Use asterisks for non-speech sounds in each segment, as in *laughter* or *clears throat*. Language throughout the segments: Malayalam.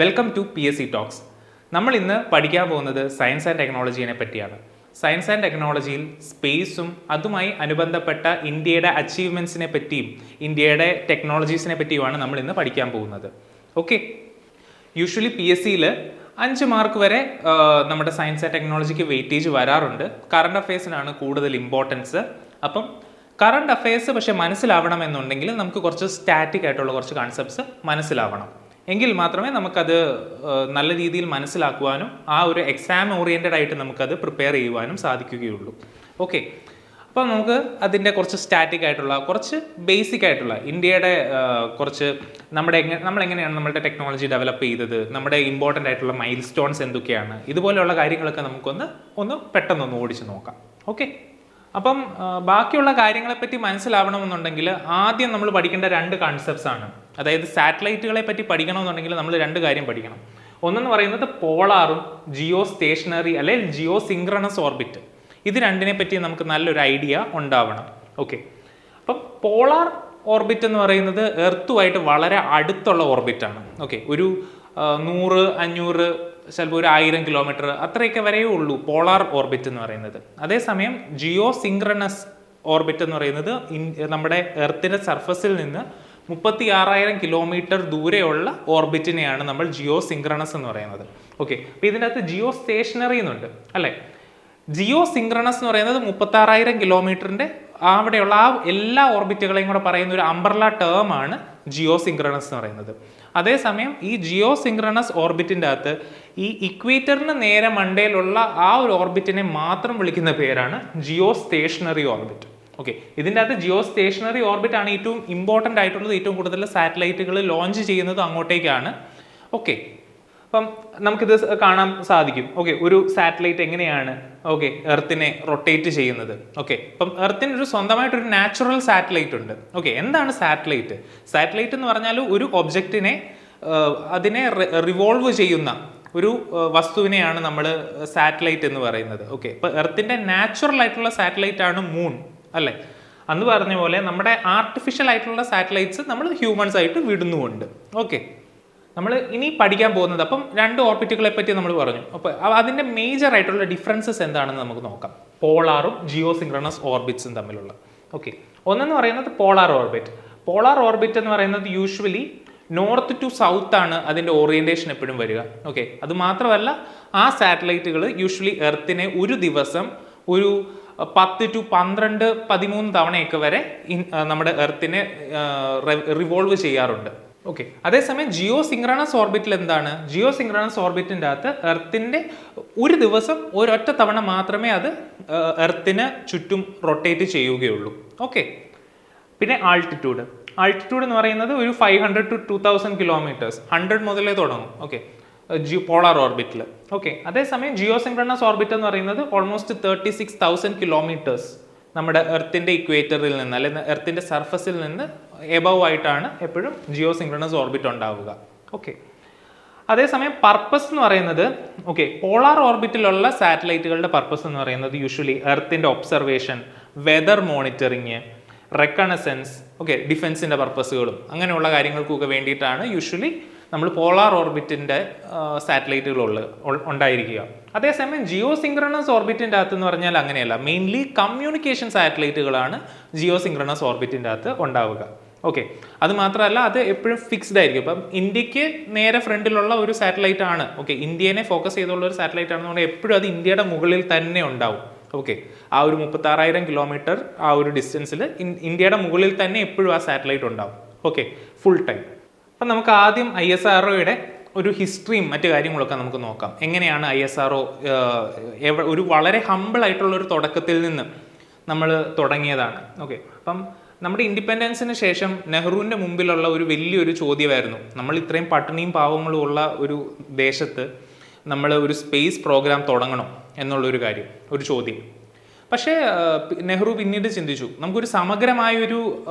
Welcome to P S C talks നമ്മൾ ഇന്ന് പഠിക്കാൻ പോകുന്നത് സയൻസ് ആൻഡ് ടെക്നോളജീനെ പറ്റിയാണ്. സയൻസ് ആൻഡ് ടെക്നോളജിയിൽ സ്പേസും അതുമായി അനുബന്ധപ്പെട്ട ഇന്ത്യയുടെ അച്ചീവ്മെന്റ്സിനെ പറ്റിയും ഇന്ത്യയുടെ ടെക്നോളജീസിനെ പറ്റിയുമാണ് നമ്മൾ ഇന്ന് പഠിക്കാൻ പോകുന്നത്. ഓക്കെ യൂഷ്വലി പി എസ് സിയിൽ അഞ്ച് മാർക്ക് വരെ നമ്മുടെ സയൻസ് ആൻഡ് ടെക്നോളജിക്ക് വെയിറ്റേജ് വരാറുണ്ട്. കറണ്ട് അഫയേഴ്സിനാണ് കൂടുതൽ ഇമ്പോർട്ടൻസ് അപ്പം കറണ്ട് അഫയേഴ്സ് പക്ഷേ മനസ്സിലാവണം എന്നുണ്ടെങ്കിൽ നമുക്ക് കുറച്ച് സ്റ്റാറ്റിക് ആയിട്ടുള്ള കുറച്ച് കൺസെപ്റ്റ്സ് മനസ്സിലാവണം. എങ്കിൽ മാത്രമേ നമുക്കത് നല്ല രീതിയിൽ മനസ്സിലാക്കുവാനും ആ ഒരു എക്സാം ഓറിയന്റഡ് ആയിട്ട് നമുക്കത് പ്രിപ്പയർ ചെയ്യുവാനും സാധിക്കുകയുള്ളൂ. ഓക്കെ അപ്പോൾ നമുക്ക് അതിന്റെ കുറച്ച് സ്റ്റാറ്റിക് ആയിട്ടുള്ള കുറച്ച് ബേസിക് ആയിട്ടുള്ള ഇന്ത്യയുടെ കുറച്ച് നമ്മുടെ എങ്ങനെ നമ്മൾ എങ്ങനെയാണ് നമ്മുടെ ടെക്നോളജി ഡെവലപ്പ് ചെയ്തത് നമ്മുടെ ഇമ്പോർട്ടന്റ് ആയിട്ടുള്ള മൈൽ സ്റ്റോൺസ് എന്തൊക്കെയാണ് ഇതുപോലെയുള്ള കാര്യങ്ങളൊക്കെ നമുക്കൊന്ന് ഒന്ന് പെട്ടെന്നൊന്ന് ഓടിച്ച് നോക്കാം. ഓക്കെ അപ്പം ബാക്കിയുള്ള കാര്യങ്ങളെപ്പറ്റി മനസ്സിലാവണമെന്നുണ്ടെങ്കിൽ ആദ്യം നമ്മൾ പഠിക്കേണ്ട രണ്ട് കൺസെപ്റ്റ്സ് ആണ്. അതായത് സാറ്റലൈറ്റുകളെ പറ്റി പഠിക്കണമെന്നുണ്ടെങ്കിൽ നമ്മൾ രണ്ട് കാര്യം പഠിക്കണം. ഒന്നെന്ന് പറയുന്നത് പോളാറും ജിയോ സ്റ്റേഷനറി അല്ലെങ്കിൽ ജിയോ സിങ്ക്രണസ് ഓർബിറ്റ്. ഇത് രണ്ടിനെ പറ്റി നമുക്ക് നല്ലൊരു ഐഡിയ ഉണ്ടാവണം. ഓക്കെ. അപ്പം പോളാർ ഓർബിറ്റ് എന്ന് പറയുന്നത് എർത്തുമായിട്ട് വളരെ അടുത്തുള്ള ഓർബിറ്റാണ്. ഓക്കെ. ഒരു നൂറ് അഞ്ഞൂറ് ചിലപ്പോൾ ഒരു ആയിരം കിലോമീറ്റർ അത്രയൊക്കെ വരെയേ ഉള്ളൂ പോളാർ ഓർബിറ്റ് എന്ന് പറയുന്നത്. അതേസമയം ജിയോ സിങ്ക്രണസ് ഓർബിറ്റ് എന്ന് പറയുന്നത് നമ്മുടെ എർത്തിന്റെ സർഫസിൽ നിന്ന് മുപ്പത്തി ആറായിരം കിലോമീറ്റർ ദൂരെയുള്ള ഓർബിറ്റിനെയാണ് നമ്മൾ ജിയോ സിങ്ക്രണസ് എന്ന് പറയുന്നത്. ഓക്കെ അപ്പോൾ ഇതിന്റെ അകത്ത് ജിയോ സ്റ്റേഷനറി എന്നുണ്ട് അല്ലേ? ജിയോ സിങ്ക്രണസ് എന്ന് പറയുന്നത് മുപ്പത്തി ആറായിരം കിലോമീറ്ററിന്റെ അവിടെയുള്ള ആ എല്ലാ ഓർബിറ്റുകളെയും കൂടെ പറയുന്ന ഒരു അമ്പർല ടേം ആണ് ജിയോ സിങ്ക്രണസ് എന്ന് പറയുന്നത്. അതേസമയം ഈ ജിയോ സിങ്ക്രണസ് ഓർബിറ്റിന്റെ അകത്ത് ഈ ഇക്വേറ്ററിന് നേരെ മണ്ടയിലുള്ള ആ ഒരു ഓർബിറ്റിനെ മാത്രം വിളിക്കുന്ന പേരാണ് ജിയോ സ്റ്റേഷനറി ഓർബിറ്റ് ഓക്കെ ഇതിന്റെ അകത്ത് ജിയോ സ്റ്റേഷനറി ഓർബിറ്റ് ആണ് ഏറ്റവും ഇമ്പോർട്ടന്റ് ആയിട്ടുള്ളത് ഏറ്റവും കൂടുതൽ സാറ്റലൈറ്റുകൾ ലോഞ്ച് ചെയ്യുന്നത് അങ്ങോട്ടേക്കാണ്. ഓക്കെ അപ്പം നമുക്കിത് കാണാൻ സാധിക്കും. ഓക്കെ ഒരു സാറ്റലൈറ്റ് എങ്ങനെയാണ് ഓക്കെ എർത്തിനെ റൊട്ടേറ്റ് ചെയ്യുന്നത്. ഓക്കെ അപ്പം എർത്തിന് ഒരു സ്വന്തമായിട്ടൊരു നാച്ചുറൽ സാറ്റലൈറ്റ് ഉണ്ട്. ഓക്കെ എന്താണ് സാറ്റലൈറ്റ്? സാറ്റലൈറ്റ് എന്ന് പറഞ്ഞാൽ ഒരു ഒബ്ജക്റ്റിനെ അതിനെ റിവോൾവ് ചെയ്യുന്ന ഒരു വസ്തുവിനെയാണ് നമ്മൾ സാറ്റലൈറ്റ് എന്ന് പറയുന്നത്. ഓക്കെ ഇപ്പം എർത്തിന്റെ നാച്ചുറൽ ആയിട്ടുള്ള സാറ്റലൈറ്റ് ആണ് മൂൺ അല്ലേ? അന്ന് പറഞ്ഞ പോലെ നമ്മുടെ ആർട്ടിഫിഷ്യൽ ആയിട്ടുള്ള സാറ്റലൈറ്റ്സ് നമ്മൾ ഹ്യൂമൻസ് ആയിട്ട് വിടുന്നുമുണ്ട്. ഓക്കെ നമ്മൾ ഇനി പഠിക്കാൻ പോകുന്നത് അപ്പം രണ്ട് ഓർബിറ്റുകളെ പറ്റി നമ്മൾ പറഞ്ഞു. അപ്പോൾ അതിന്റെ മേജർ ആയിട്ടുള്ള ഡിഫറൻസസ് എന്താണെന്ന് നമുക്ക് നോക്കാം. പോളാറും ജിയോ സിംഗ്രണസ് ഓർബിറ്റ്സും തമ്മിലുള്ള. ഓക്കെ ഒന്നെന്ന് പറയുന്നത് പോളാർ ഓർബിറ്റ്. പോളാർ ഓർബിറ്റ് എന്ന് പറയുന്നത് യൂഷ്വലി നോർത്ത് ടു സൗത്ത് ആണ് അതിന്റെ ഓറിയന്റേഷൻ എപ്പോഴും വരിക. ഓക്കെ അത് മാത്രമല്ല ആ സാറ്റലൈറ്റുകൾ യൂഷ്വലി എർത്തിനെ ഒരു ദിവസം ഒരു പത്ത് ടു പന്ത്രണ്ട് പതിമൂന്ന് തവണയൊക്കെ വരെ നമ്മുടെ എർത്തിനെ റിവോൾവ് ചെയ്യാറുണ്ട്. ഓക്കെ അതേസമയം ജിയോ സിങ്ക്രണസ് ഓർബിറ്റിൽ എന്താണ്? ജിയോ സിങ്ക്രണസ് ഓർബിറ്റിന്റെ അകത്ത് എർത്തിന്റെ ഒരു ദിവസം ഒരൊറ്റ തവണ മാത്രമേ അത് എർത്തിന് ചുറ്റും റൊട്ടേറ്റ് ചെയ്യുകയുള്ളൂ. ഓക്കെ പിന്നെ ആൾട്ടിറ്റ്യൂഡ്. ആൾട്ടിറ്റ്യൂഡ് എന്ന് പറയുന്നത് ഒരു five hundred to two thousand kilometres. Hundred മുതലേ തുടങ്ങും. ഓക്കെ ജിയോ പോളാർ ഓർബിറ്റിൽ ഓക്കെ അതേസമയം ജിയോ സിങ്ക്രണസ് ഓർബിറ്റ് എന്ന് പറയുന്നത് almost thirty six thousand kilometres. നമ്മുടെ എർത്തിന്റെ ഇക്വേറ്ററിൽ നിന്ന് അല്ലെങ്കിൽ എർത്തിന്റെ സർഫസിൽ നിന്ന് എബവ് ആയിട്ടാണ് എപ്പോഴും ജിയോ സിങ്ക്രണസ് ഓർബിറ്റ് ഉണ്ടാവുക. ഓക്കെ അതേസമയം പർപ്പസ് എന്ന് പറയുന്നത് ഓക്കെ പോളാർ ഓർബിറ്റിലുള്ള സാറ്റലൈറ്റുകളുടെ പർപ്പസ് എന്ന് പറയുന്നത് usually എർത്തിന്റെ observation weather monitoring reconnaissance okay ഡിഫൻസിന്റെ പർപ്പസുകളും അങ്ങനെയുള്ള കാര്യങ്ങൾക്കൊക്കെ വേണ്ടിയിട്ടാണ് യൂഷ്വലി നമ്മൾ പോളാർ ഓർബിറ്റിന്റെ സാറ്റലൈറ്റുകൾ ഉണ്ടായിരിക്കുക. അതേസമയം ജിയോ സിംഗ്രണസ് ഓർബിറ്റിന്റെ അകത്ത് എന്ന് പറഞ്ഞാൽ അങ്ങനെയല്ല. മെയിൻലി കമ്മ്യൂണിക്കേഷൻ സാറ്റലൈറ്റുകളാണ് ജിയോ സിംഗ്രണസ് ഓർബിറ്റിന്റെ അകത്ത് ഉണ്ടാവുക. ഓക്കെ അത് മാത്രമല്ല അത് എപ്പോഴും ഫിക്സ്ഡ് ആയിരിക്കും. ഇപ്പം ഇന്ത്യയ്ക്ക് നേരെ ഫ്രണ്ടിലുള്ള ഒരു സാറ്റലൈറ്റ് ആണ് ഓക്കെ ഇന്ത്യനെ ഫോക്കസ് ചെയ്തുള്ള ഒരു സാറ്റലൈറ്റ് ആണെന്നുണ്ടെങ്കിൽ എപ്പോഴും അത് ഇന്ത്യയുടെ മുകളിൽ തന്നെ ഉണ്ടാവും. ഓക്കെ ആ ഒരു മുപ്പത്താറായിരം കിലോമീറ്റർ ആ ഒരു ഡിസ്റ്റൻസിൽ ഇന്ത്യയുടെ മുകളിൽ തന്നെ എപ്പോഴും ആ സാറ്റലൈറ്റ് ഉണ്ടാവും. ഓക്കെ ഫുൾ ടൈം അപ്പം നമുക്ക് ആദ്യം ഐ എസ് ആർ ഒയുടെ ഒരു ഹിസ്റ്ററിയും മറ്റു കാര്യങ്ങളൊക്കെ നമുക്ക് നോക്കാം. എങ്ങനെയാണ് ഐ എസ് ആർ ഒ ഒരു വളരെ ഹമ്പിൾ ആയിട്ടുള്ള ഒരു തുടക്കത്തിൽ നിന്ന് നമ്മൾ തുടങ്ങിയതാണ്. ഓക്കെ. അപ്പം നമ്മുടെ ഇൻഡിപെൻഡൻസിന് ശേഷം നെഹ്റുവിന്റെ മുമ്പിലുള്ള ഒരു വലിയൊരു ചോദ്യമായിരുന്നു. നമ്മൾ ഇത്രയും പട്ടിണിയും പാവങ്ങളും ഉള്ള ഒരു ദേശത്ത് നമ്മൾ ഒരു സ്പേസ് പ്രോഗ്രാം തുടങ്ങണം എന്നുള്ളൊരു കാര്യം ഒരു ചോദ്യം. പക്ഷേ നെഹ്റു പിന്നീട് ചിന്തിച്ചു നമുക്കൊരു സമഗ്രമായൊരു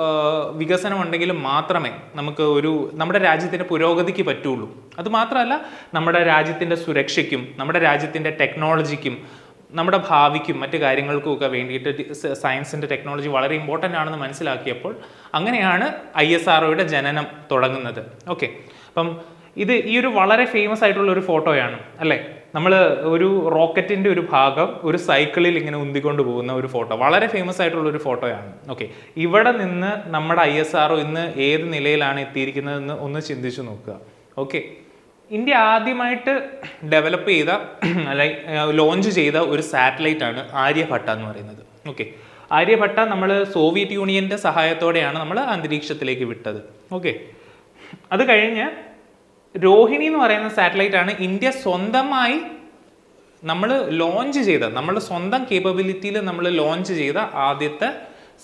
വികസനം ഉണ്ടെങ്കിൽ മാത്രമേ നമുക്ക് ഒരു നമ്മുടെ രാജ്യത്തിന്റെ പുരോഗതിക്ക് പറ്റുള്ളൂ. അത് മാത്രമല്ല നമ്മുടെ രാജ്യത്തിന്റെ സുരക്ഷയ്ക്കും നമ്മുടെ രാജ്യത്തിന്റെ ടെക്നോളജിക്കും നമ്മുടെ ഭാവിക്കും മറ്റു കാര്യങ്ങൾക്കും ഒക്കെ വേണ്ടിയിട്ട് സയൻസിന്റെ ടെക്നോളജി വളരെ ഇമ്പോർട്ടന്റ് ആണെന്ന് മനസ്സിലാക്കിയപ്പോൾ അങ്ങനെയാണ് ഐ എസ് ആർ ജനനം തുടങ്ങുന്നത്. ഓക്കെ. അപ്പം ഇത് ഈ ഒരു വളരെ ഫേമസ് ആയിട്ടുള്ള ഒരു ഫോട്ടോയാണ് അല്ലേ? നമ്മൾ ഒരു റോക്കറ്റിന്റെ ഒരു ഭാഗം ഒരു സൈക്കിളിൽ ഇങ്ങനെ ഉന്തിക്കൊണ്ട് പോകുന്ന ഒരു ഫോട്ടോ വളരെ ഫേമസ് ആയിട്ടുള്ള ഒരു ഫോട്ടോയാണ്. ഓക്കെ ഇവിടെ നിന്ന് നമ്മുടെ ഐ എസ് ആർഒ ഇന്ന് ഏത് നിലയിലാണ് എത്തിയിരിക്കുന്നതെന്ന് ഒന്ന് ചിന്തിച്ചു നോക്കുക. ഓക്കെ ഇന്ത്യ ആദ്യമായിട്ട് ഡെവലപ്പ് ചെയ്ത *clears throat* അല്ലെങ്കിൽ ലോഞ്ച് ചെയ്ത ഒരു സാറ്റലൈറ്റ് ആണ് ആര്യഭട്ട എന്ന് പറയുന്നത്. ഓക്കെ ആര്യഭട്ട നമ്മൾ സോവിയറ്റ് യൂണിയന്റെ സഹായത്തോടെയാണ് നമ്മൾ അന്തരീക്ഷത്തിലേക്ക് വിട്ടത്. ഓക്കെ അത് കഴിഞ്ഞ് രോഹിണി എന്ന് പറയുന്ന സാറ്റലൈറ്റ് ആണ് ഇന്ത്യ സ്വന്തമായി നമ്മൾ ലോഞ്ച് ചെയ്ത നമ്മുടെ സ്വന്തം കേപ്പബിലിറ്റിയിൽ നമ്മൾ ലോഞ്ച് ചെയ്ത ആദ്യത്തെ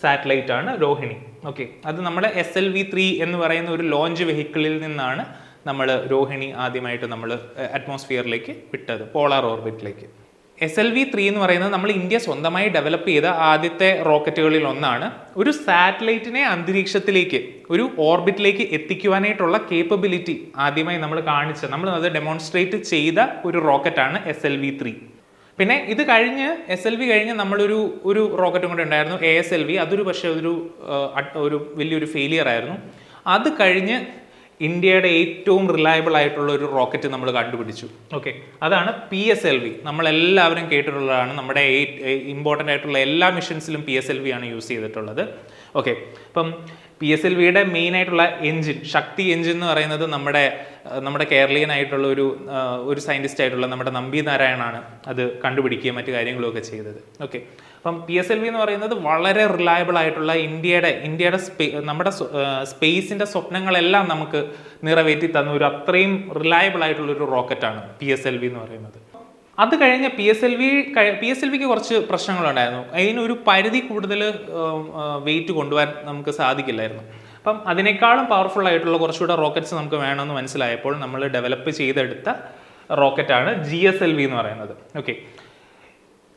സാറ്റലൈറ്റ് ആണ് രോഹിണി. ഓക്കെ അത് നമ്മുടെ എസ് എൽ വി ത്രീ എന്ന് പറയുന്ന ഒരു ലോഞ്ച് വെഹിക്കിളിൽ നിന്നാണ് നമ്മൾ രോഹിണി ആദ്യമായിട്ട് നമ്മൾ അറ്റ്മോസ്ഫിയറിലേക്ക് വിട്ടത്. പോളാർ ഓർബിറ്റിലേക്ക് എസ് എൽ വി ത്രീ എന്ന് പറയുന്നത് നമ്മൾ ഇന്ത്യ സ്വന്തമായി ഡെവലപ്പ് ചെയ്ത ആദ്യത്തെ റോക്കറ്റുകളിൽ ഒന്നാണ് ഒരു സാറ്റലൈറ്റിനെ അന്തരീക്ഷത്തിലേക്ക് ഒരു ഓർബിറ്റിലേക്ക് എത്തിക്കുവാനായിട്ടുള്ള കേപ്പബിലിറ്റി ആദ്യമായി നമ്മൾ കാണിച്ച നമ്മൾ അത് ഡെമോൺസ്ട്രേറ്റ് ചെയ്ത ഒരു റോക്കറ്റാണ് എസ് എൽ വി ത്രീ പിന്നെ ഇത് കഴിഞ്ഞ് എസ് എൽ വി കഴിഞ്ഞ് നമ്മളൊരു ഒരു റോക്കറ്റും കൂടെ ഉണ്ടായിരുന്നു എ എസ് എൽ വി അതൊരു പക്ഷേ ഒരു ഒരു വലിയൊരു ഫെയിലിയർ ആയിരുന്നു. അത് കഴിഞ്ഞ് ഇന്ത്യയുടെ ഏറ്റവും റിലയബിൾ ആയിട്ടുള്ള ഒരു റോക്കറ്റ് നമ്മൾ കണ്ടുപിടിച്ചു. ഓക്കെ അതാണ് പി എസ് എൽ വി നമ്മളെല്ലാവരും കേട്ടിട്ടുള്ളതാണ്. നമ്മുടെ ഇമ്പോർട്ടന്റ് ആയിട്ടുള്ള എല്ലാ മിഷൻസിലും പി എസ് എൽ വി ആണ് യൂസ് ചെയ്തിട്ടുള്ളത്. ഓക്കെ അപ്പം പി എസ് എൽ വിയുടെ മെയിൻ ആയിട്ടുള്ള എഞ്ചിൻ ശക്തി എഞ്ചിൻ എന്ന് പറയുന്നത് നമ്മുടെ നമ്മുടെ കേരളീയനായിട്ടുള്ള ഒരു ഒരു സയന്റിസ്റ്റ് ആയിട്ടുള്ള നമ്മുടെ നമ്പി നാരായണാണ് അത് കണ്ടുപിടിക്കുകയും മറ്റു കാര്യങ്ങളൊക്കെ ചെയ്തത്. ഓക്കെ അപ്പം പി എസ് എൽ വി എന്ന് പറയുന്നത് വളരെ റിലയബിൾ ആയിട്ടുള്ള ഇന്ത്യയുടെ ഇന്ത്യയുടെ സ്പേ നമ്മുടെ സ്പേസിന്റെ സ്വപ്നങ്ങളെല്ലാം നമുക്ക് നിറവേറ്റി തന്ന ഒരു അത്രയും റിലയബിൾ ആയിട്ടുള്ള ഒരു റോക്കറ്റാണ് പി എസ് എൽ വി എന്ന് പറയുന്നത്. അത് കഴിഞ്ഞ P S L V P S L വിക്ക് കുറച്ച് പ്രശ്നങ്ങളുണ്ടായിരുന്നു. അതിനൊരു പരിധി കൂടുതൽ വെയിറ്റ് കൊണ്ടുവരാൻ നമുക്ക് സാധിക്കില്ലായിരുന്നു. അപ്പം അതിനേക്കാളും പവർഫുൾ ആയിട്ടുള്ള കുറച്ചുകൂടെ റോക്കറ്റ്സ് നമുക്ക് വേണമെന്ന് മനസ്സിലായപ്പോൾ നമ്മൾ ഡെവലപ്പ് ചെയ്തെടുത്ത റോക്കറ്റാണ് ജി എസ് എൽ വി എന്ന് പറയുന്നത്. ഓക്കെ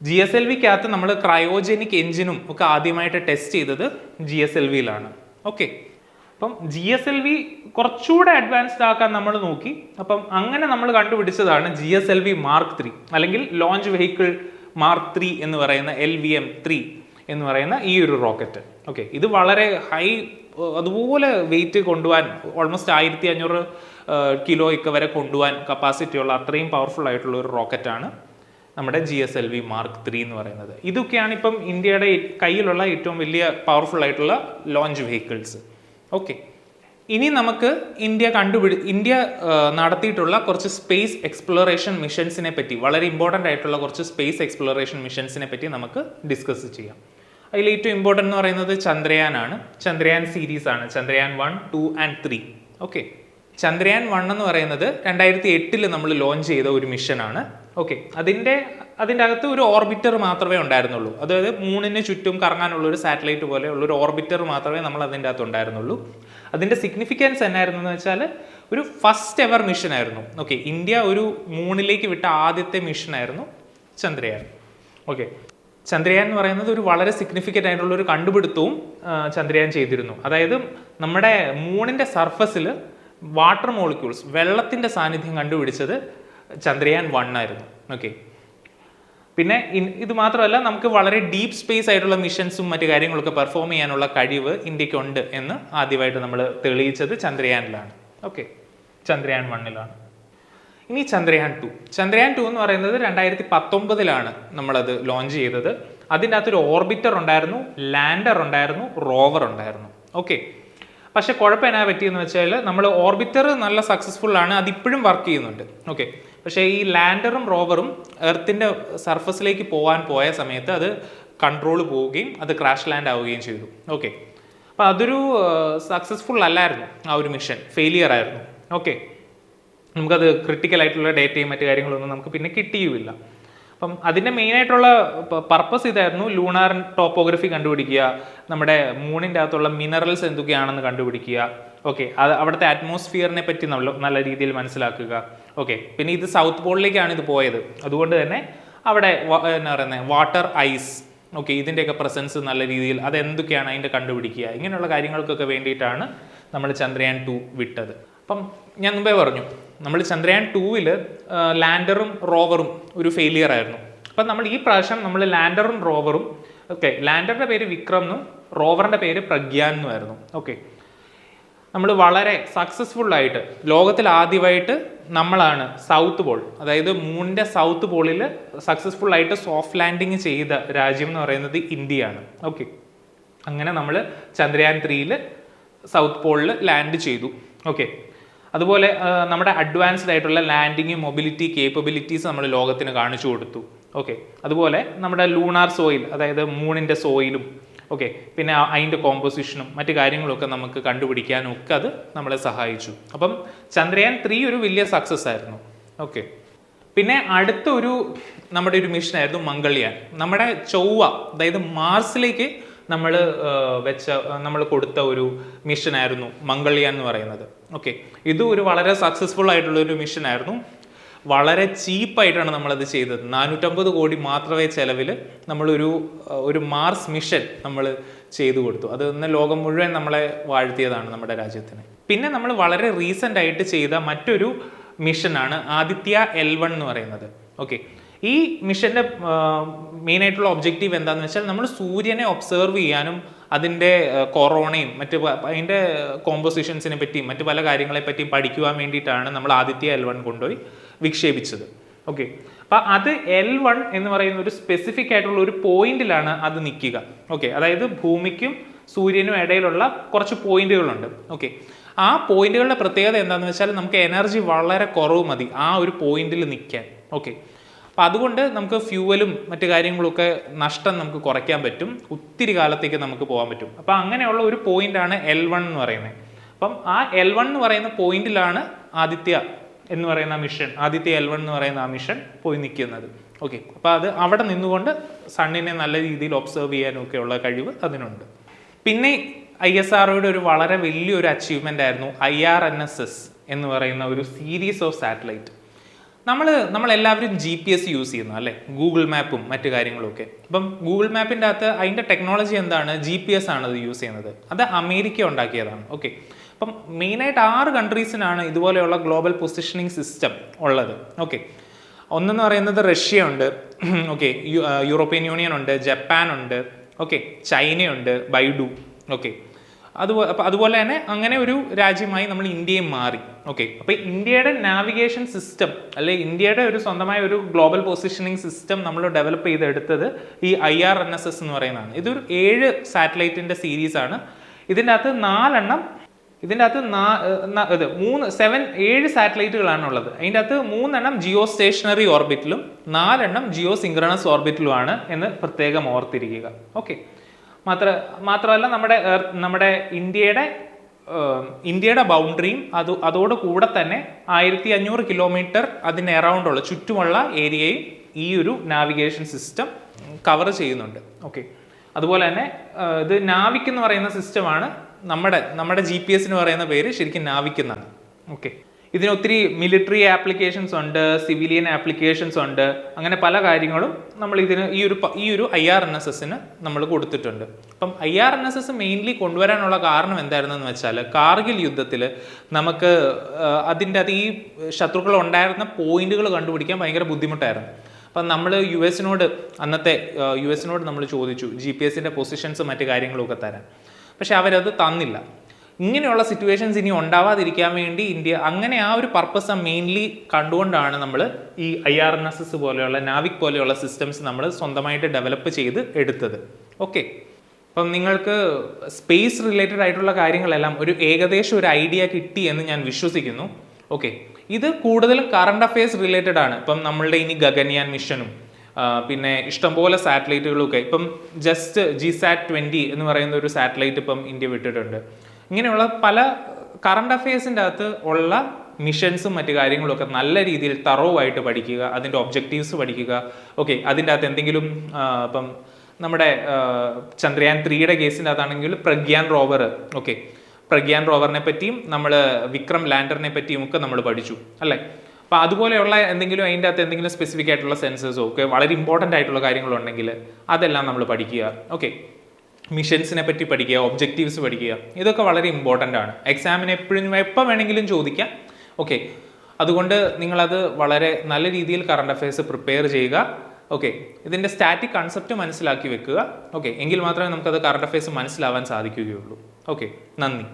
ജി എസ് എൽ വിക്കകത്ത് നമ്മൾ ക്രയോജനിക് എഞ്ചിനും ഒക്കെ ആദ്യമായിട്ട് ടെസ്റ്റ് ചെയ്തത് ജി എസ് എൽ വിയിലാണ് ഓക്കെ അപ്പം ജി എസ് എൽ വി കുറച്ചുകൂടെ അഡ്വാൻസ്ഡ് ആക്കാൻ നമ്മൾ നോക്കി. അപ്പം അങ്ങനെ നമ്മൾ കണ്ടുപിടിച്ചതാണ് G S L V mark three അല്ലെങ്കിൽ ലോഞ്ച് വെഹിക്കിൾ മാർക്ക് ത്രീ എന്ന് പറയുന്ന എൽ വി എം ത്രീ എന്ന് പറയുന്ന ഈ ഒരു റോക്കറ്റ് ഓക്കെ ഇത് വളരെ ഹൈ അതുപോലെ വെയിറ്റ് കൊണ്ടുപോകാൻ ഓൾമോസ്റ്റ് ആയിരത്തി അഞ്ഞൂറ് കിലോ ഒക്കെ വരെ കൊണ്ടുപോകാൻ കപ്പാസിറ്റിയുള്ള അത്രയും പവർഫുൾ ആയിട്ടുള്ള ഒരു റോക്കറ്റാണ് നമ്മുടെ G S L V mark three എന്ന് പറയുന്നത്. ഇതൊക്കെയാണ് ഇപ്പം ഇന്ത്യയുടെ കയ്യിലുള്ള ഏറ്റവും വലിയ പവർഫുൾ ആയിട്ടുള്ള ലോഞ്ച് വെഹിക്കിൾസ് ഓക്കെ ഇനി നമുക്ക് ഇന്ത്യ കണ്ടുപിടി ഇന്ത്യ നടത്തിയിട്ടുള്ള കുറച്ച് സ്പേസ് എക്സ്പ്ലോറേഷൻ മിഷൻസിനെ പറ്റി വളരെ ഇമ്പോർട്ടന്റ് ആയിട്ടുള്ള കുറച്ച് സ്പേസ് എക്സ്പ്ലോറേഷൻ മിഷൻസിനെ പറ്റി നമുക്ക് ഡിസ്കസ് ചെയ്യാം. അതിൽ ഏറ്റവും ഇമ്പോർട്ടന്റ് എന്ന് പറയുന്നത് ചന്ദ്രയാൻ ആണ്. ചന്ദ്രയാൻ സീരീസ് ആണ്. Chandrayaan one two and three okay Chandrayaan one എന്ന് പറയുന്നത് രണ്ടായിരത്തി എട്ടിൽ നമ്മൾ ലോഞ്ച് ചെയ്ത ഒരു മിഷനാണ് ഓക്കെ അതിന്റെ അതിന്റെ അകത്ത് ഒരു ഓർബിറ്റർ മാത്രമേ ഉണ്ടായിരുന്നുള്ളൂ. അതായത് മൂണിന് ചുറ്റും കറങ്ങാനുള്ള ഒരു സാറ്റലൈറ്റ് പോലെയുള്ള ഒരു ഓർബിറ്റർ മാത്രമേ നമ്മൾ അതിന്റെ അകത്ത് ഉണ്ടായിരുന്നുള്ളൂ. അതിന്റെ സിഗ്നിഫിക്കൻസ് എന്നായിരുന്നു എന്ന് വെച്ചാൽ ഒരു ഫസ്റ്റ് എവർ മിഷൻ ആയിരുന്നു. ഓക്കെ ഇന്ത്യ ഒരു മൂണിലേക്ക് വിട്ട ആദ്യത്തെ മിഷനായിരുന്നു ചന്ദ്രയാൻ. ഓക്കെ ചന്ദ്രയാൻ എന്ന് പറയുന്നത് ഒരു വളരെ സിഗ്നിഫിക്കന്റ് ആയിട്ടുള്ള ഒരു കണ്ടുപിടുത്തവും ചന്ദ്രയാൻ ചെയ്തിരുന്നു. അതായത് നമ്മുടെ മൂണിന്റെ സർഫസിൽ വാട്ടർ മോളിക്യൂൾസ് വെള്ളത്തിന്റെ സാന്നിധ്യം കണ്ടുപിടിച്ചത് ചന്ദ്രയാൻ വൺ ആയിരുന്നു. ഓക്കെ പിന്നെ ഇത് മാത്രമല്ല നമുക്ക് വളരെ ഡീപ്പ് സ്പേസ് ആയിട്ടുള്ള മിഷൻസും മറ്റു കാര്യങ്ങളൊക്കെ പെർഫോം ചെയ്യാനുള്ള കഴിവ് ഇന്ത്യക്കുണ്ട് എന്ന് ആദ്യമായിട്ട് നമ്മൾ തെളിയിച്ചത് ചന്ദ്രയാനിലാണ്. ഓക്കെ ചന്ദ്രയാൻ വണ്ണിലാണ് ഇനി ചന്ദ്രയാൻ ടു ചന്ദ്രയാൻ ടു എന്ന് പറയുന്നത് രണ്ടായിരത്തി പത്തൊമ്പതിലാണ് നമ്മളത് ലോഞ്ച് ചെയ്തത്. അതിന്റെ അകത്തൊരു ഓർബിറ്റർ ഉണ്ടായിരുന്നു ലാൻഡർ ഉണ്ടായിരുന്നു റോവർ ഉണ്ടായിരുന്നു. ഓക്കെ പക്ഷെ കുഴപ്പം എന്നാ പറ്റിയെന്ന് വെച്ചാൽ നമ്മൾ ഓർബിറ്റർ നല്ല സക്സസ്ഫുൾ ആണ് അതിപ്പോഴും വർക്ക് ചെയ്യുന്നുണ്ട്. ഓക്കെ പക്ഷേ ഈ ലാൻഡറും റോവറും എർത്തിന്റെ സർഫസിലേക്ക് പോകാൻ പോയ സമയത്ത് അത് കൺട്രോൾ പോവുകയും അത് ക്രാഷ് ലാൻഡ് ആവുകയും ചെയ്തു. ഓക്കെ അപ്പോൾ അതൊരു സക്സസ്ഫുൾ അല്ലായിരുന്നു ആ ഒരു മിഷൻ ഫെയിലിയർ ആയിരുന്നു. ഓക്കെ നമുക്കത് ക്രിട്ടിക്കൽ ആയിട്ടുള്ള ഡേറ്റയും മറ്റു കാര്യങ്ങളൊന്നും നമുക്ക് പിന്നെ കിട്ടിയുമില്ല. അപ്പം അതിന്റെ മെയിനായിട്ടുള്ള പർപ്പസ് ഇതായിരുന്നു ലൂണാർ ടോപ്പോഗ്രഫി കണ്ടുപിടിക്കുക നമ്മുടെ മൂണിന്റെ അകത്തുള്ള മിനറൽസ് എന്തൊക്കെയാണെന്ന് കണ്ടുപിടിക്കുക. ഓക്കെ അത് അവിടുത്തെ അറ്റ്മോസ്ഫിയറിനെ പറ്റി നല്ല നല്ല രീതിയിൽ മനസ്സിലാക്കുക. ഓക്കെ പിന്നെ ഇത് സൗത്ത് പോളിലേക്കാണ് ഇത് പോയത്. അതുകൊണ്ട് തന്നെ അവിടെ എന്താ പറയുന്നത് വാട്ടർ ഐസ് ഓക്കെ ഇതിന്റെയൊക്കെ പ്രസൻസ് നല്ല രീതിയിൽ അത് എന്തൊക്കെയാണ് അതിന്റെ കണ്ടുപിടിക്കുക ഇങ്ങനെയുള്ള കാര്യങ്ങൾക്കൊക്കെ വേണ്ടിയിട്ടാണ് നമ്മൾ ചന്ദ്രയാൻ ടു വിട്ടത്. അപ്പം ഞാൻ മുമ്പേ പറഞ്ഞു നമ്മൾ ചന്ദ്രയാൻ ടൂവിൽ ലാൻഡറും റോവറും ഒരു ഫെയിലിയർ ആയിരുന്നു. അപ്പം നമ്മൾ ഈ പ്രാവശ്യം നമ്മൾ ലാൻഡറും റോവറും ഓക്കെ ലാൻഡറിന്റെ പേര് വിക്രം എന്നും റോവറിന്റെ പേര് പ്രഗ്യാൻ എന്നുമായിരുന്നു ഓക്കെ നമ്മൾ വളരെ സക്സസ്ഫുൾ ആയിട്ട് ലോകത്തിൽ ആദ്യമായിട്ട് നമ്മളാണ് സൗത്ത് പോൾ അതായത് മൂണിന്റെ സൗത്ത് പോളിൽ സക്സസ്ഫുൾ ആയിട്ട് സോഫ്റ്റ് ലാൻഡിങ് ചെയ്ത രാജ്യം എന്ന് പറയുന്നത് ഇന്ത്യയാണ്. ഓക്കെ അങ്ങനെ നമ്മൾ ചന്ദ്രയാൻ ത്രീയിൽ സൗത്ത് പോളിൽ ലാൻഡ് ചെയ്തു. ഓക്കെ അതുപോലെ നമ്മുടെ അഡ്വാൻസ്ഡ് ആയിട്ടുള്ള ലാൻഡിങ് മൊബിലിറ്റി കേപ്പബിലിറ്റീസ് നമ്മൾ ലോകത്തിന് കാണിച്ചു കൊടുത്തു. ഓക്കെ അതുപോലെ നമ്മുടെ ലൂണാർ സോയിൽ അതായത് മൂണിന്റെ സോയിലും ഓക്കെ പിന്നെ അതിന്റെ കോമ്പോസിഷനും മറ്റു കാര്യങ്ങളൊക്കെ നമുക്ക് കണ്ടുപിടിക്കാനും ഒക്കെ അത് നമ്മളെ സഹായിച്ചു. അപ്പം ചന്ദ്രയാൻ ത്രീ ഒരു വലിയ സക്സസ് ആയിരുന്നു. ഓക്കെ പിന്നെ അടുത്ത ഒരു നമ്മുടെ ഒരു മിഷനായിരുന്നു മംഗൾയാൻ. നമ്മുടെ ചൊവ്വ അതായത് മാർസിലേക്ക് നമ്മൾ വെച്ച നമ്മൾ കൊടുത്ത ഒരു മിഷനായിരുന്നു മംഗൾയാൻ എന്ന് പറയുന്നത്. ഓക്കെ ഇത് ഒരു വളരെ സക്സസ്ഫുൾ ആയിട്ടുള്ള ഒരു മിഷൻ ആയിരുന്നു. വളരെ ചീപ്പായിട്ടാണ് നമ്മളത് ചെയ്തത്. നാനൂറ്റമ്പത് കോടി മാത്രമേ ചെലവിൽ നമ്മളൊരു ഒരു മാർസ് മിഷൻ നമ്മൾ ചെയ്തു കൊടുത്തു. അത് ഇന്ന് ലോകം മുഴുവൻ നമ്മളെ വാഴ്ത്തിയതാണ് നമ്മുടെ രാജ്യത്തിന്. പിന്നെ നമ്മൾ വളരെ റീസെന്റ് ആയിട്ട് ചെയ്ത മറ്റൊരു മിഷനാണ് ആദിത്യ എൽ വൺ എന്ന് പറയുന്നത്. ഓക്കെ ഈ മിഷന്റെ മെയിനായിട്ടുള്ള ഒബ്ജക്റ്റീവ് എന്താണെന്ന് വെച്ചാൽ നമ്മൾ സൂര്യനെ ഒബ്സേർവ് ചെയ്യാനും അതിന്റെ കൊറോണയും മറ്റ് അതിന്റെ കോമ്പോസിഷൻസിനെ പറ്റിയും മറ്റ് പല കാര്യങ്ങളെ പറ്റിയും പഠിക്കുവാൻ വേണ്ടിയിട്ടാണ് നമ്മൾ ആദിത്യ എൽ വൺ കൊണ്ടുപോയി വിക്ഷേപിച്ചത്. ഓക്കെ അപ്പം അത് എൽ വൺ എന്ന് പറയുന്ന ഒരു സ്പെസിഫിക് ആയിട്ടുള്ള ഒരു പോയിന്റിലാണ് അത് നിൽക്കുക. ഓക്കെ അതായത് ഭൂമിക്കും സൂര്യനും ഇടയിലുള്ള കുറച്ച് പോയിന്റുകളുണ്ട് ഓക്കെ ആ പോയിന്റുകളുടെ പ്രത്യേകത എന്താണെന്ന് വെച്ചാൽ നമുക്ക് എനർജി വളരെ കുറവ് മതി ആ ഒരു പോയിന്റിൽ നിൽക്കാൻ. ഓക്കെ അപ്പം അതുകൊണ്ട് നമുക്ക് ഫ്യൂവലും മറ്റു കാര്യങ്ങളൊക്കെ നഷ്ടം നമുക്ക് കുറയ്ക്കാൻ പറ്റും. ഒത്തിരി കാലത്തേക്ക് നമുക്ക് പോകാൻ പറ്റും. അപ്പം അങ്ങനെയുള്ള ഒരു പോയിന്റാണ് എൽ വൺ എന്ന് പറയുന്നത്. അപ്പം ആ എൽ വൺ എന്ന് പറയുന്ന പോയിന്റിലാണ് ആദിത്യ എന്ന് പറയുന്ന മിഷൻ ആദിത്യ എൽ വൺ എന്ന് പറയുന്ന ആ മിഷൻ പോയി നിൽക്കുന്നത്. ഓക്കെ അപ്പോൾ അത് അവിടെ നിന്നുകൊണ്ട് സണ്ണിനെ നല്ല രീതിയിൽ ഒബ്സർവ് ചെയ്യാനൊക്കെയുള്ള കഴിവ് അതിനുണ്ട്. പിന്നെ ഐ എസ് ആർഒയുടെ ഒരു വളരെ വലിയൊരു അച്ചീവ്മെന്റ് ആയിരുന്നു I R N S S എന്ന് പറയുന്ന ഒരു സീരീസ് ഓഫ് സാറ്റലൈറ്റ് നമ്മൾ നമ്മളെല്ലാവരും ജി പി എസ് യൂസ് ചെയ്യുന്നു അല്ലേ? ഗൂഗിൾ മാപ്പും മറ്റു കാര്യങ്ങളൊക്കെ. ഇപ്പം ഗൂഗിൾ മാപ്പിന്റെ അകത്ത് അതിന്റെ ടെക്നോളജി എന്താണ്? ജി പി എസ് ആണ് അത് യൂസ് ചെയ്യുന്നത്. അത് അമേരിക്ക ഉണ്ടാക്കിയതാണ്. ഓക്കെ അപ്പം മെയിനായിട്ട് ആറ് കൺട്രീസിനാണ് ഇതുപോലെയുള്ള ഗ്ലോബൽ പൊസിഷനിങ് സിസ്റ്റം ഉള്ളത്. ഓക്കെ ഒന്നെന്ന് പറയുന്നത് റഷ്യ ഉണ്ട്. ഓക്കെ യൂറോപ്യൻ യൂണിയൻ ഉണ്ട്. ജപ്പാൻ ഉണ്ട്. ഓക്കെ ചൈനയുണ്ട് ബൈഡു ഓക്കെ അതുപോലെ അപ്പോൾ അതുപോലെ തന്നെ അങ്ങനെ ഒരു രാജ്യമായി നമ്മൾ ഇന്ത്യയും മാറി. ഓക്കെ അപ്പോൾ ഇന്ത്യയുടെ നാവിഗേഷൻ സിസ്റ്റം അല്ലെ ഇന്ത്യയുടെ ഒരു സ്വന്തമായ ഒരു ഗ്ലോബൽ പൊസിഷനിങ് സിസ്റ്റം നമ്മൾ ഡെവലപ്പ് ചെയ്തെടുത്തത് ഈ I R N S S എന്ന് പറയുന്നതാണ്. ഇതൊരു ഏഴ് സാറ്റലൈറ്റിന്റെ സീരീസാണ് ഇതിന്റെ അകത്ത് നാലെണ്ണം ഇതിന്റെ അകത്ത് നാ ഇത് മൂന്ന് സെവൻ ഏഴ് സാറ്റലൈറ്റുകളാണ് ഉള്ളത്. അതിന്റെ അകത്ത് മൂന്നെണ്ണം ജിയോ സ്റ്റേഷനറി ഓർബിറ്റിലും നാലെണ്ണം ജിയോ സിങ്ക്രണസ് ഓർബിറ്റിലുമാണ് എന്ന് പ്രത്യേകം ഓർത്തിരിക്കുക. ഓക്കെ മാത്ര മാത്രമല്ല നമ്മുടെ നമ്മുടെ ഇന്ത്യയുടെ ഇന്ത്യയുടെ ബൗണ്ടറിയും അത് അതോട് കൂടെ തന്നെ ആയിരത്തി അഞ്ഞൂറ് കിലോമീറ്റർ അതിന് എറൗണ്ടുള്ള ചുറ്റുമുള്ള ഏരിയയും ഈ ഒരു നാവിഗേഷൻ സിസ്റ്റം കവർ ചെയ്യുന്നുണ്ട്. ഓക്കെ അതുപോലെ തന്നെ ഇത് നാവിക് എന്ന് പറയുന്ന സിസ്റ്റമാണ് നമ്മുടെ നമ്മുടെ ജി പി എസ് എന്ന് പറയുന്ന പേര് ശരിക്കും നാവിക് എന്നാണ്. ഓക്കെ ഇതിന് ഒത്തിരി മിലിറ്ററി ആപ്ലിക്കേഷൻസ് ഉണ്ട് സിവിലിയൻ ആപ്ലിക്കേഷൻസ് ഉണ്ട്. അങ്ങനെ പല കാര്യങ്ങളും നമ്മൾ ഇതിന് ഈ ഒരു ഈ ഒരു ഐ ആർ എൻ എസ് എസിന് നമ്മൾ കൊടുത്തിട്ടുണ്ട്. അപ്പം I R N S S mainly കൊണ്ടുവരാനുള്ള കാരണം എന്തായിരുന്നെന്ന് വെച്ചാൽ കാർഗിൽ യുദ്ധത്തിൽ നമുക്ക് അതിന്റെ അത് ഈ ശത്രുക്കൾ ഉണ്ടായിരുന്ന പോയിന്റുകൾ കണ്ടുപിടിക്കാൻ ഭയങ്കര ബുദ്ധിമുട്ടായിരുന്നു. അപ്പം നമ്മൾ യു എസിനോട് അന്നത്തെ യു എസിനോട് നമ്മൾ ചോദിച്ചു ജി പി എസിന്റെ പൊസിഷൻസ് മറ്റു കാര്യങ്ങളൊക്കെ തരാൻ. പക്ഷെ അവരത് തന്നില്ല. ഇങ്ങനെയുള്ള സിറ്റുവേഷൻസ് ഇനി ഉണ്ടാവാതിരിക്കാൻ വേണ്ടി ഇന്ത്യ അങ്ങനെ ആ ഒരു പർപ്പസ് മെയിൻലി കണ്ടുകൊണ്ടാണ് നമ്മൾ ഈ I R N S S പോലെയുള്ള നാവിക് പോലെയുള്ള സിസ്റ്റംസ് നമ്മൾ സ്വന്തമായിട്ട് ഡെവലപ്പ് ചെയ്ത് എടുത്തത്. ഓക്കെ അപ്പം നിങ്ങൾക്ക് സ്പേസ് റിലേറ്റഡ് ആയിട്ടുള്ള കാര്യങ്ങളെല്ലാം ഒരു ഏകദേശം ഒരു ഐഡിയ കിട്ടി എന്ന് ഞാൻ വിശ്വസിക്കുന്നു. ഓക്കെ ഇത് കൂടുതലും കറണ്ട് അഫയേഴ്സ് റിലേറ്റഡ് ആണ്. ഇപ്പം നമ്മളുടെ ഇനി ഗഗൻയാൻ മിഷനും പിന്നെ ഇഷ്ടംപോലെ സാറ്റലൈറ്റുകളൊക്കെ ഇപ്പം ജസ്റ്റ് ജി സാറ്റ് ട്വന്റി എന്ന് പറയുന്ന ഒരു സാറ്റലൈറ്റ് ഇപ്പം ഇന്ത്യ വിട്ടിട്ടുണ്ട്. ഇങ്ങനെയുള്ള പല കറണ്ട് അഫയേഴ്സിന്റെ അകത്ത് ഉള്ള മിഷൻസും മറ്റു കാര്യങ്ങളൊക്കെ നല്ല രീതിയിൽ തറവായിട്ട് പഠിക്കുക അതിന്റെ ഒബ്ജക്റ്റീവ്സ് പഠിക്കുക. ഓക്കെ അതിന്റെ അകത്ത് എന്തെങ്കിലും ഇപ്പം നമ്മുടെ ചന്ദ്രയാൻ ത്രീയുടെ കേസിന്റെ അകത്താണെങ്കിൽ പ്രഗ്യാൻ റോവർ. ഓക്കെ പ്രഗ്യാൻ റോവറിനെ പറ്റിയും നമ്മൾ വിക്രം ലാൻഡറിനെ പറ്റിയും ഒക്കെ നമ്മൾ പഠിച്ചു അല്ലേ? അപ്പോൾ അതുപോലെയുള്ള എന്തെങ്കിലും അതിന്റെ അകത്ത് എന്തെങ്കിലും സ്പെസിഫിക് ആയിട്ടുള്ള സെൻസേഴ്സോ ഒക്കെ വളരെ ഇമ്പോർട്ടന്റ് ആയിട്ടുള്ള കാര്യങ്ങളുണ്ടെങ്കിൽ അതെല്ലാം നമ്മൾ പഠിക്കുക. ഓക്കെ മിഷൻസിനെ പറ്റി പഠിക്കുക ഒബ്ജക്റ്റീവ്സ് പഠിക്കുക ഇതൊക്കെ വളരെ ഇമ്പോർട്ടന്റ് ആണ്. എക്സാമിന് എപ്പോഴും എപ്പോൾ വേണമെങ്കിലും ചോദിക്കാം. ഓക്കെ അതുകൊണ്ട് നിങ്ങളത് വളരെ നല്ല രീതിയിൽ കറണ്ട് അഫയേഴ്സ് പ്രിപ്പയർ ചെയ്യുക. ഓക്കെ ഇതിന്റെ സ്റ്റാറ്റിക് കൺസെപ്റ്റ് മനസ്സിലാക്കി വെക്കുക. ഓക്കെ എങ്കിൽ മാത്രമേ നമുക്കത് കറണ്ട് അഫയേഴ്സ് മനസ്സിലാവാൻ സാധിക്കുകയുള്ളൂ. ഓക്കെ നന്ദി.